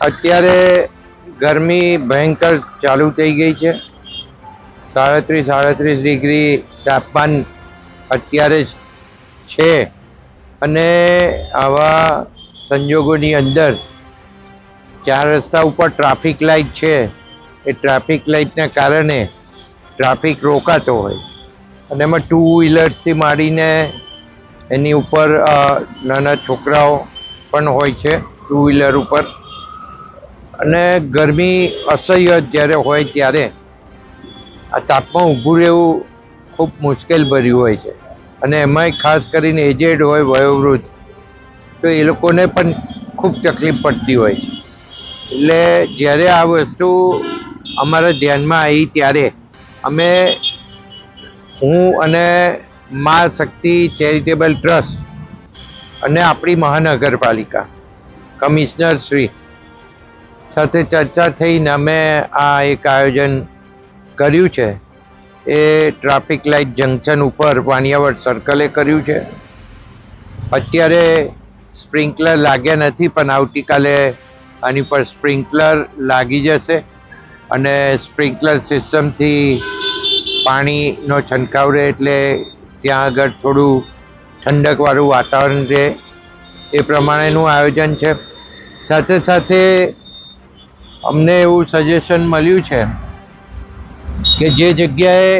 અત્યારે ગરમી ભયંકર ચાલુ થઈ ગઈ છે. સાડત્રીસ સાડત્રીસ ડિગ્રી તાપમાન અત્યારે જ છે. અને આવા સંજોગોની અંદર ચાર રસ્તા ઉપર ટ્રાફિક લાઇટ છે. એ ટ્રાફિક લાઇટના કારણે ટ્રાફિક રોકાતો હોય. અને એમાં ટુ વ્હીલર્સથી માંડીને એની ઉપર નાના છોકરાઓ પણ હોય છે ટુ વ્હીલર ઉપર. અને ગરમી અસહ્ય જ્યારે હોય ત્યારે આ તાપમાં ઊભું રહેવું ખૂબ મુશ્કેલ ભર્યું હોય છે. અને એમાંય ખાસ કરીને એજેડ હોય, વયોવૃદ્ધ, તો એ લોકોને પણ ખૂબ તકલીફ પડતી હોય એટલે જ્યારે આ વસ્તુ અમારા ધ્યાનમાં આવી ત્યારે અમે હું અને મા શક્તિ ચેરિટેબલ ટ્રસ્ટ અને આપણી મહાનગરપાલિકા, કમિશનર શ્રી. સાથે ચર્ચા થઈને અમે આ એક આયોજન કર્યું છે. એ ટ્રાફિક લાઇટ જંકશન ઉપર વાણિયાવડ સર્કલે કર્યું છે. અત્યારે સ્પ્રિંકલર લાગ્યા નથી, પણ આવતીકાલે આની પર સ્પ્રિંકલર લાગી જશે અને સ્પ્રિંકલર સિસ્ટમથી પાણીનો છંટકાવ રહે એટલે ત્યાં આગળ થોડું ઠંડકવાળું વાતાવરણ રહે. એ પ્રમાણેનું આયોજન છે. સાથે સાથે અમને એવું સજેશન મળ્યું છે કે જે જગ્યાએ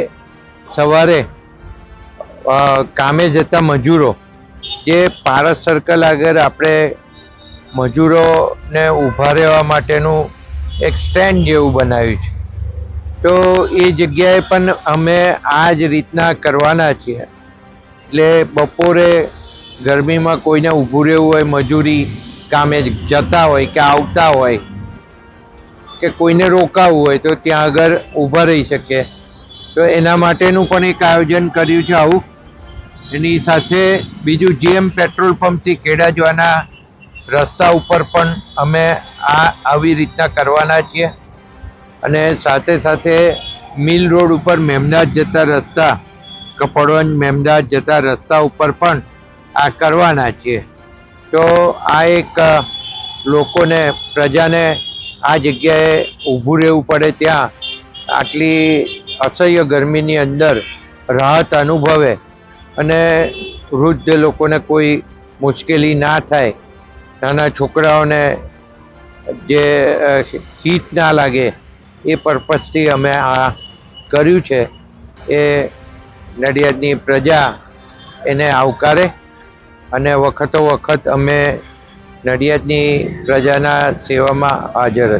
સવારે કામે જતા મજૂરો જે પારસ સર્કલ આગળ આપણે મજૂરોને ઊભા રહેવા માટેનું એક સ્ટેન્ડ જેવું બનાવ્યું છે. તો એ જગ્યાએ પણ અમે આ જ રીતના કરવાના છીએ. એટલે બપોરે ગરમીમાં કોઈને ઊભું રહેવું હોય, મજૂરી કામે જતા હોય કે આવતા હોય કે કોઈને રોકાવું હોય તો ત્યાં આગળ ઊભા રહી શકે તો એના માટેનું પણ એક આયોજન કર્યું છે આવું. એની સાથે બીજું જીએમ પેટ્રોલ પંપથી ખેડા જવાના રસ્તા ઉપર પણ અમે આ આવી રીતના કરવાના છીએ. અને સાથે સાથે મિલ રોડ ઉપર મેમદાદ જતા રસ્તા, કપડવંજ મેમદાદ જતા રસ્તા ઉપર પણ આ કરવાના છીએ તો આ એક લોકોને, પ્રજાને આ જગ્યાએ ઊભું રહેવું પડે ત્યાં. આટલી અસહ્ય ગરમીની અંદર રાહત અનુભવે અને વૃદ્ધ લોકોને કોઈ મુશ્કેલી ના થાય. નાના છોકરાઓને જે હીટ ના લાગે. એ પર્પઝથી અમે આ કર્યું છે. એ નડિયાદની પ્રજા એને આવકારે અને વખતો વખત અમે નડિયાદની પ્રજાના સેવામાં હાજર